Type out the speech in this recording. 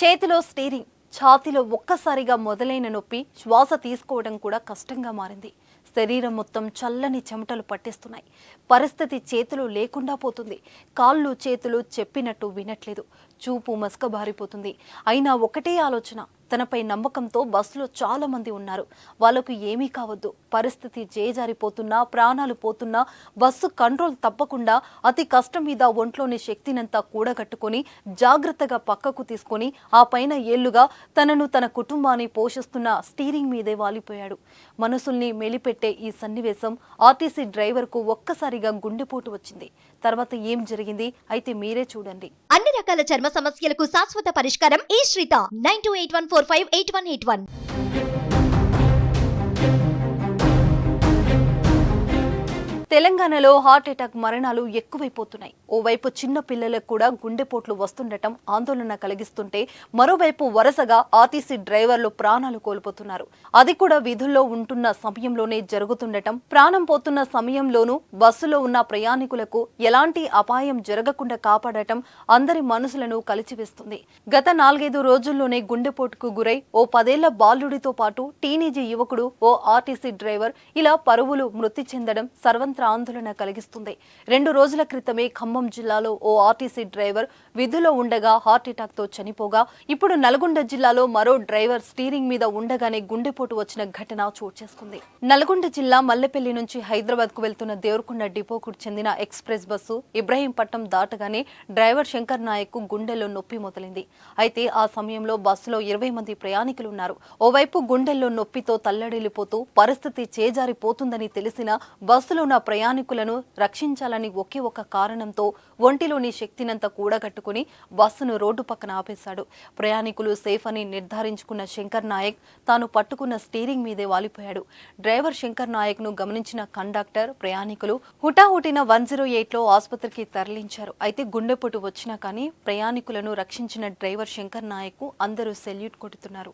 చేతిలో స్టీరింగ్ ఛాతీలో ఒక్కసారిగా మొదలైన నొప్పి శ్వాస తీసుకోవడం కూడా కష్టంగా మారింది. శరీరం మొత్తం చల్లని చెమటలు పట్టేస్తున్నాయి. పరిస్థితి చేతులు లేకుండా పోతుంది. కాళ్ళు చేతులు చెప్పినట్టు వినట్లేదు. చూపు మసకబారిపోతుంది. అయినా ఒకటే ఆలోచన తనపై నమ్మకంతో బస్సులో చాలా మంది ఉన్నారు. వాళ్ళకు ఏమీ కావద్దు. పరిస్థితి చేజారిపోతున్నా ప్రాణాలు పోతున్నా బస్సు కంట్రోల్ తప్పకుండా అతి కష్టం మీద ఒంట్లోని శక్తినంతా కూడగట్టుకొని జాగ్రత్తగా పక్కకు తీసుకొని ఆ పైన ఏళ్ళుగా తనను తన కుటుంబాన్ని పోషిస్తున్న స్టీరింగ్ మీదే వాలిపోయాడు. మనసుల్ని మెలిపెట్టే ఈ సన్నివేశం ఆర్టీసీ డ్రైవర్కు ఒక్కసారిగా గుండెపోటు వచ్చింది. తర్వాత ఏం జరిగింది? అయితే మీరే చూడండి. అన్ని రకాల చర్మ సమస్యలకు శాశ్వత పరిష్కారం ఈ శ్రీత. Nine two eight one four five eight one eight one. తెలంగాణలో హార్ట్ అటాక్ మరణాలు ఎక్కువైపోతున్నాయి. ఓవైపు చిన్న పిల్లలకు కూడా గుండెపోట్లు వస్తుండటం ఆందోళన కలిగిస్తుంటే మరోవైపు వరుసగా ఆర్టీసీ డ్రైవర్లు ప్రాణాలు కోల్పోతున్నారు. అది కూడా విధుల్లో ఉంటున్న సమయంలోనే జరుగుతుండటం ప్రాణం పోతున్న సమయంలోనూ బస్సులో ఉన్న ప్రయాణికులకు ఎలాంటి అపాయం జరగకుండా కాపాడటం అందరి మనసులను కలిచివేస్తుంది. గత నాలుగైదు రోజుల్లోనే గుండెపోటుకు గురై ఓ పదేళ్ళ బాలుడితో పాటు టీనేజీ యువకుడు ఓ ఆర్టీసీ డ్రైవర్ ఇలా పరువులు మృతి చెందడం తీవ్ర ఆందోళన కలిగిస్తుంది. రెండు రోజుల క్రితమే ఖమ్మం జిల్లాలో ఓ ఆర్టీసీ డ్రైవర్ విధులో ఉండగా హార్ట్ అటాక్తో చనిపోగా ఇప్పుడు నల్గొండ జిల్లాలో మరో డ్రైవర్ స్టీరింగ్ మీద ఉండగానే గుండెపోటు వచ్చిన ఘటన చోటు చేసుకుంది. నల్గొండ జిల్లా మల్లెపల్లి నుంచి హైదరాబాద్కు వెళ్తున్న దేవరకొండ డిపోకు చెందిన ఎక్స్ప్రెస్ బస్సు ఇబ్రహీంపట్నం దాటగానే డ్రైవర్ శంకర్ నాయక్ గుండెల్లో నొప్పి మొదలైంది. అయితే ఆ సమయంలో బస్సులో ఇరవై మంది ప్రయాణికులు ఉన్నారు ఓవైపు గుండెల్లో నొప్పితో తల్లడిల్లిపోతూ పరిస్థితి చేజారిపోతుందని తెలిసిన బస్సులో ఉన్న ప్రయాణికులను రక్షించాలని ఒకే ఒక కారణంతో ఒంటిలోని శక్తినంతా కూడగట్టుకుని బస్సును రోడ్డు పక్కన ఆపేశాడు. ప్రయాణికులు సేఫ్ అని నిర్ధారించుకున్న శంకర్ నాయక్ తాను పట్టుకున్న స్టీరింగ్ మీదే వాలిపోయాడు. డ్రైవర్ శంకర్ నాయక్ను గమనించిన కండక్టర్ ప్రయాణికులు హుటాహుటిన వన్ జీరో ఎయిట్లో ఆసుపత్రికి తరలించారు. అయితే గుండెపోటు వచ్చినా కానీ ప్రయాణికులను రక్షించిన డ్రైవర్ శంకర్ నాయక్కు అందరూ సెల్యూట్ కొడుతున్నారు.